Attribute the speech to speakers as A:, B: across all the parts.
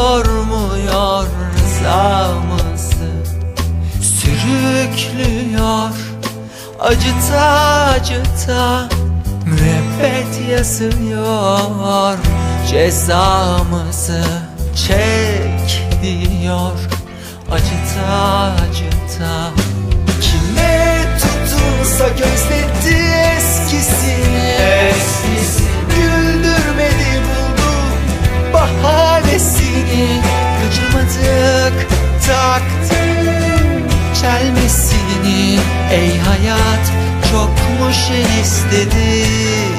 A: Yormuyor zamızı Sürüklüyor Acıta acıta Müebbet yazıyor. Cezamızı Çek diyor Acıta acıta Ey hayat çok mu şey istedik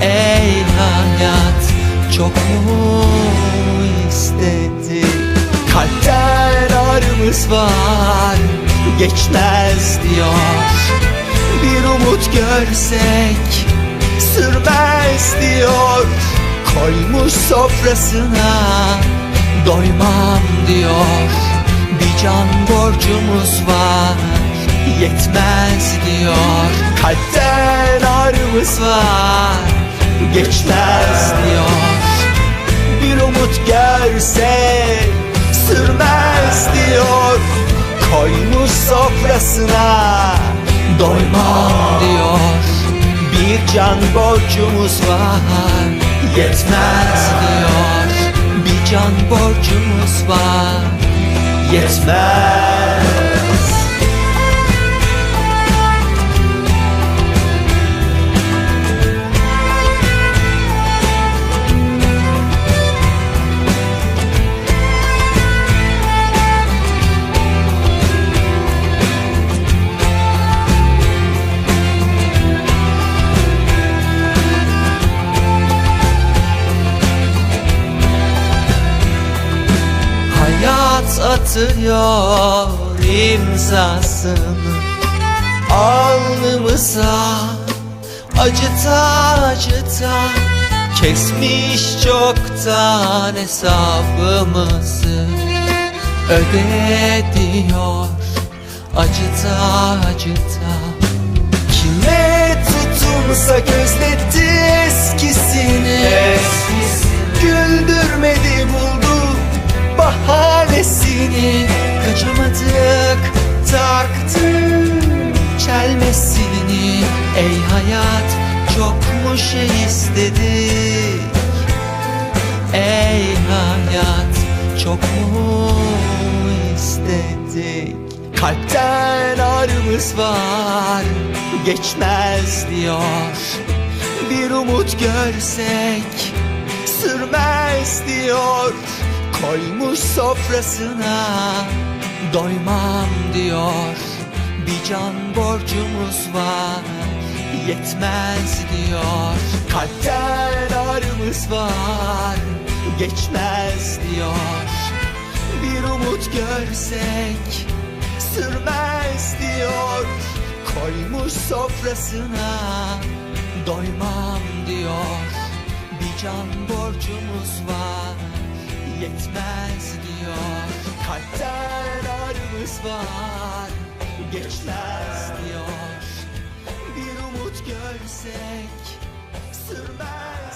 A: Ey hayat çok mu istedik Kalpten ağrımız var geçmez diyor. Bir umut görsek sürmez diyor. Koymuş sofrasına doymam diyor. Bir can borcumuz var yetmez diyor. Kalpten ağrımız var geçmez diyor. Bir umut görsek sürmez diyor. Koymuş sofrasına doymam diyor. Bir can borcumuz var yetmez diyor. Bir can borcumuz var yetmez atıyor imzasını. Alnımıza acıta acıta Kesmiş çoktan hesabımızı. Öde diyor acıta acıta. Kime tutunsa gözletti Taktım çelmesini. Ey hayat çok mu şey istedik? Ey hayat çok mu istedik? Kalpten ağrımız var geçmez diyor. Bir umut görsek sürmez diyor. Koymuş sofrasına doymam diyor. Bir can borcumuz var yetmez diyor. Kalpten ağrımız var geçmez diyor. Bir umut görsek sürmez diyor. Koymuş sofrasına doymam diyor. Bir can borcumuz var yetmez diyor. Kalpten ağrımız var geçmez diyor. Bir umut görsek sürmez